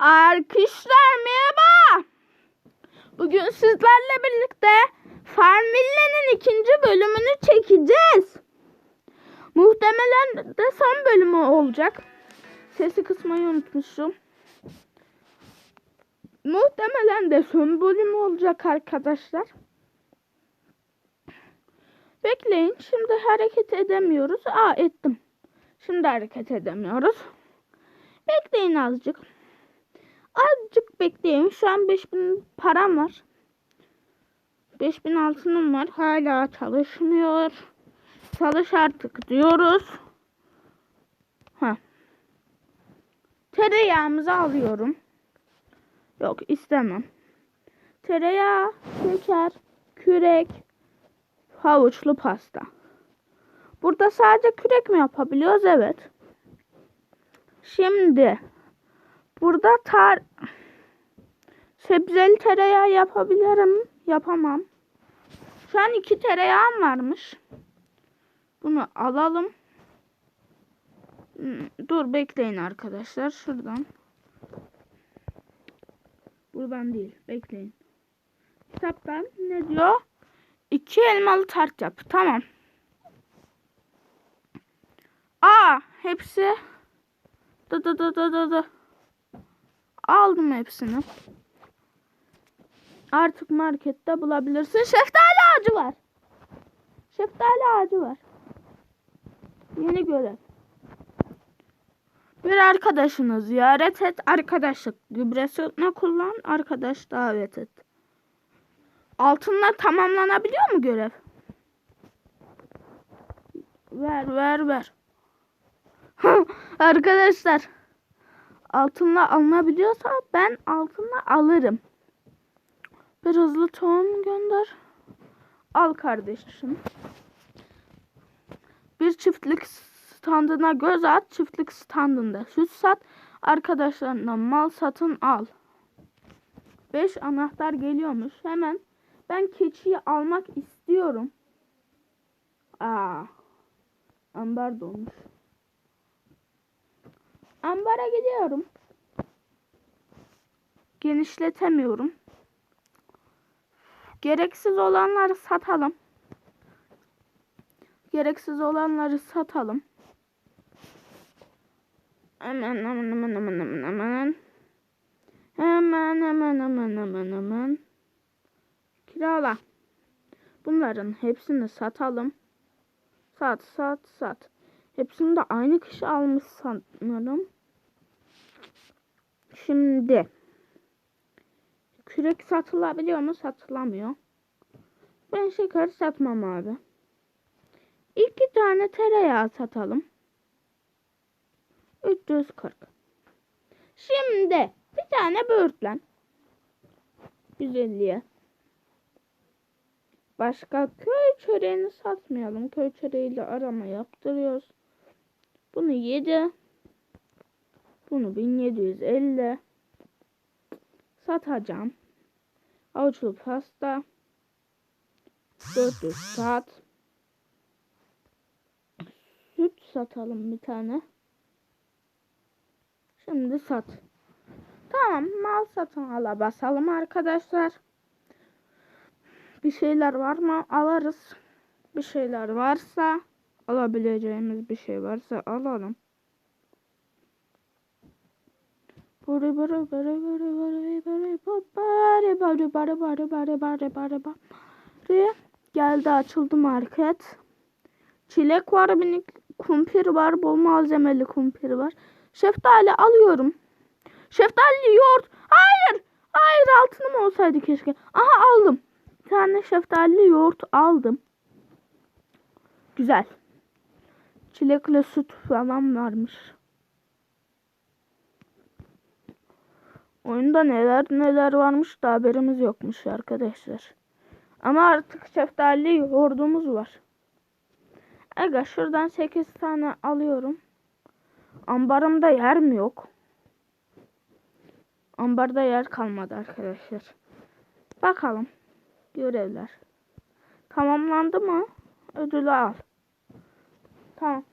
Arkadaşlar merhaba. Bugün sizlerle birlikte Farmville'nin ikinci bölümünü çekeceğiz. Muhtemelen de son bölümü olacak. Sesi kısmayı unutmuşum. Muhtemelen de son bölümü olacak arkadaşlar. Bekleyin. Şimdi hareket edemiyoruz. Aa ettim. Şimdi hareket edemiyoruz. Bekleyin azıcık. Azıcık bekleyin. Şu an 5000 param var. 5000 altınım var. Hala çalışmıyor. Çalış artık diyoruz. Ha. Tereyağımızı alıyorum. Yok istemem. Tereyağı, şeker, kürek, havuçlu pasta. Burada sadece kürek mi yapabiliyoruz? Evet. Şimdi burada tar sebzeli tereyağı yapabilirim. Yapamam. Şu an iki tereyağım varmış. Bunu alalım. Hmm, Dur bekleyin arkadaşlar. Şuradan. Buradan değil. Bekleyin. Kitaptan ne diyor? İki elmalı tart yap. Tamam. Aa, hepsi dı dı dı dı dı dı. Aldım hepsini. Artık markette bulabilirsin. Şeftali ağacı var. Şeftali ağacı var. Yeni görev. Bir arkadaşını ziyaret et. Arkadaşlık gübresini kullan. Arkadaş davet et. Altınla tamamlanabiliyor mu görev? Ver ver ver. Arkadaşlar altınla alınabiliyorsa ben altınla alırım. Bir hızlı tohum gönder. Al kardeşim. Bir çiftlik standına göz at. Çiftlik standında süt sat. Arkadaşlarına mal satın al. 5 anahtar geliyormuş. Hemen ben keçiyi almak istiyorum. Aa. Ambar dolmuş. Ambara gidiyorum. Genişletemiyorum. Gereksiz olanları satalım. Gereksiz olanları satalım. Hemen hemen hemen hemen hemen hemen. Hemen hemen hemen hemen hemen. Kirala. Bunların hepsini satalım. Sat sat sat. Hepsini de aynı kişi almış sanırım. Şimdi kürek satılabiliyor mu? Satılamıyor. Ben şeker satmam abi. İki tane tereyağı satalım. 340. Şimdi bir tane böğürtlen. 150'ye. Başka köy çöreğini satmayalım. Köy çöreğiyle arama yaptırıyoruz. Bunu 7. Bunu 1750. Satacağım. Avuçlu pasta. 400 sat. Süt satalım bir tane. Şimdi sat. Tamam mal satın ala basalım arkadaşlar. Bir şeyler var mı? Alırız. Bir şeyler varsa alabileceğimiz bir şey varsa alalım. Bari bari bari bari bari bari bari bari bari bari bari bari bari bari geldi açıldı market. Çilek var, minik kumpir var, bol malzemeli kumpir var. Şeftali alıyorum. Şeftali yoğurt. Hayır. Hayır altınım olsaydı keşke. Aha aldım. Bir tane şeftali yoğurt aldım. Güzel. Çilekle süt falan varmış. Oyunda neler neler varmış da haberimiz yokmuş arkadaşlar. Ama artık şeftali yoğurdumuz var. Aga şuradan 8 tane alıyorum. Ambarımda yer mi yok? Ambarda yer kalmadı arkadaşlar. Bakalım. Görevler. Tamamlandı mı? Ödülü al. Tamam.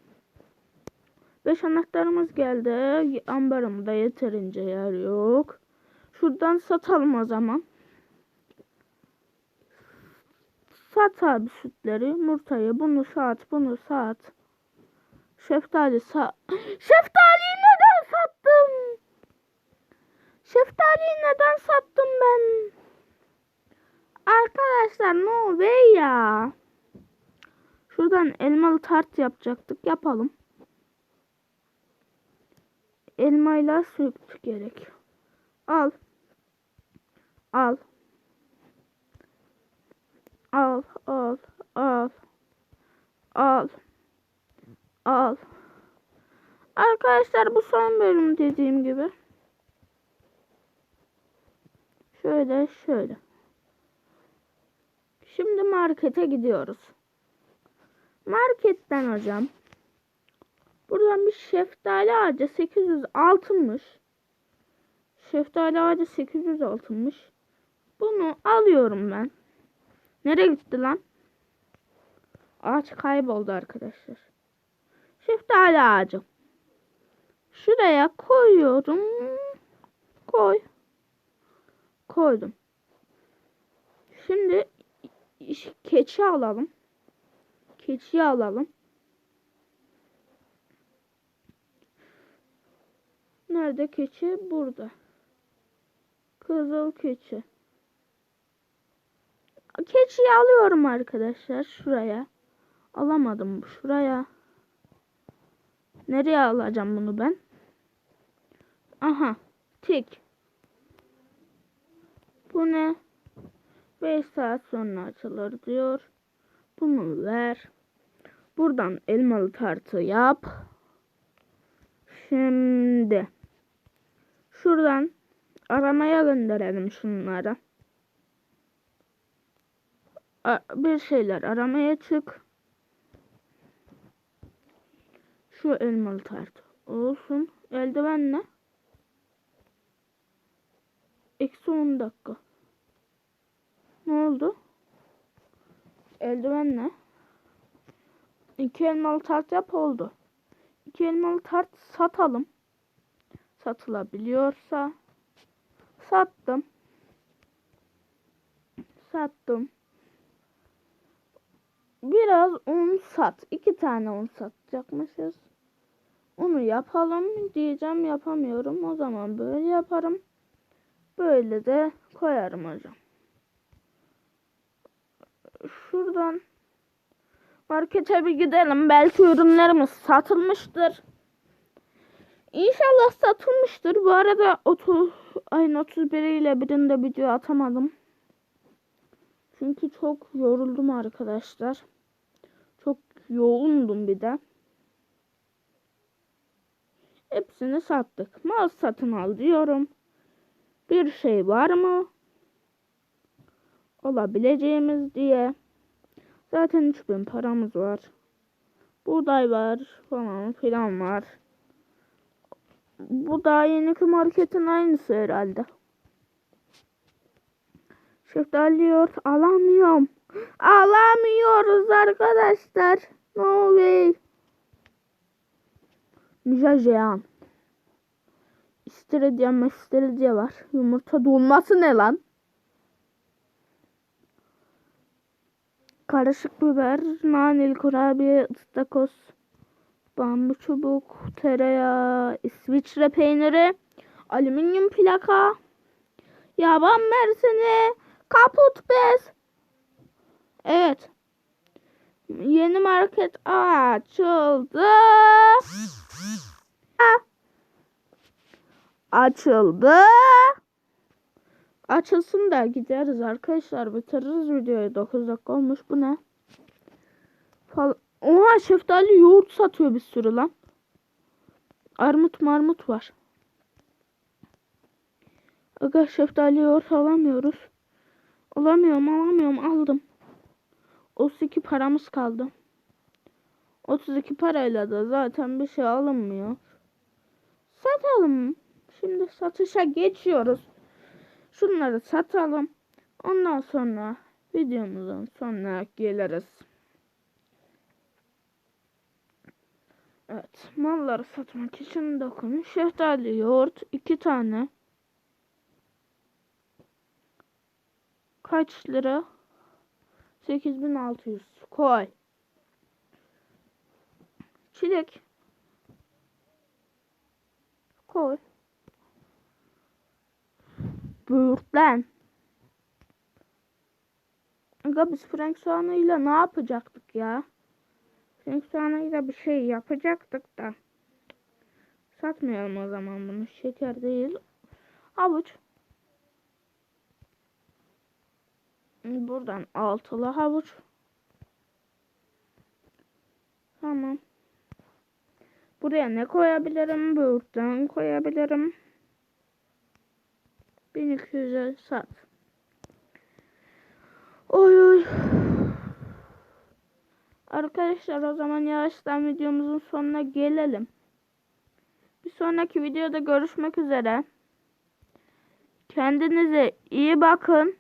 Beş anahtarımız geldi. Ambarımda yeterince yer yok. Şuradan satalım o zaman. Sat abi sütleri, yumurtayı, bunu sat, bunu sat. Şeftali sat. Şeftaliyi neden sattım? Şeftaliyi neden sattım ben? Arkadaşlar no way ya. Şuradan elmalı tart yapacaktık. Yapalım. Elmayla süt gerek. Al. Al. Al, al, al. Al. Al. Arkadaşlar bu son bölüm dediğim gibi. Şöyle şöyle. Şimdi markete gidiyoruz. Marketten hocam. Buradan bir şeftali ağacı 800 altınmış. Şeftali ağacı 800 altınmış. Bunu alıyorum ben. Nereye gitti lan? Ağaç kayboldu arkadaşlar. Şeftali ağacı. Şuraya koyuyorum. Koy. Koydum. Şimdi keçi alalım. Keçiyi alalım. Nerede keçi? Burada. Kızıl keçi. Keçiyi alıyorum arkadaşlar şuraya. Alamadım şuraya. Nereye alacağım bunu ben? Aha. Tik. Bu ne? 5 saat sonra açılır diyor. Bunu ver. Buradan elmalı tartı yap. Şimdi şuradan aramaya gönderelim şunları. Bir şeyler aramaya çık. Şu elmalı tartı olsun. Eldiven ne? Eksi 10 dakika. Ne oldu? Eldiven ne? İki elmalı tart yap oldu. İki elmalı tart satalım. Satılabiliyorsa. Sattım. Sattım. Biraz un sat. İki tane un satacakmışız. Onu yapalım diyeceğim yapamıyorum. O zaman böyle yaparım. Böyle de koyarım hocam. Şuradan markete bir gidelim. Belki ürünlerimiz satılmıştır. İnşallah satılmıştır. Bu arada 30 ayın 31 ile birinde video atamadım. Çünkü çok yoruldum arkadaşlar. Çok yoğundum bir de. Hepsini sattık. Mal satın al diyorum. Bir şey var mı? Olabileceğimiz diye. Zaten 3000 paramız var. Buğday var falan filan var. Bu daha yeniki marketin aynısı herhalde. Şeftali yoğurt alamıyorum. Alamıyoruz arkadaşlar. No way. Mijajean. İstiridye mestiridye var. Yumurta dolması ne lan? Karışık biber, naneli kurabiye, ıstakoz, bambu çubuk, tereyağı, İsviçre peyniri, alüminyum plaka, yaban mersini, kaput bez. Evet. Yeni market açıldı. Açıldı. Açılsın da gideriz arkadaşlar. Bitiririz videoyu. 9 dakika olmuş. Bu ne? Fal Oha şeftali yoğurt satıyor bir sürü lan. Armut marmut var. Aga şeftali yoğurt alamıyoruz. Alamıyorum alamıyorum aldım. 32 paramız kaldı. 32 parayla da zaten bir şey alınmıyor. Satalım. Şimdi satışa geçiyoruz. Şunları satalım. Ondan sonra videomuzun sonuna geliriz. Evet. Malları satmak için dokun. Şeftali yoğurt. iki tane. Kaç lira? 8600. Koy. Çilek. Koy. Böğürtlen. Aga biz Frank soğanıyla ne yapacaktık ya? Frank soğanıyla bir şey yapacaktık da. Satmayalım o zaman bunu. Şeker değil. Havuç. Buradan altılı havuç. Tamam. Buraya ne koyabilirim? Böğürtlen koyabilirim. 1200'e sat. Oy oy. Arkadaşlar o zaman yavaştan videomuzun sonuna gelelim. Bir sonraki videoda görüşmek üzere. Kendinize iyi bakın.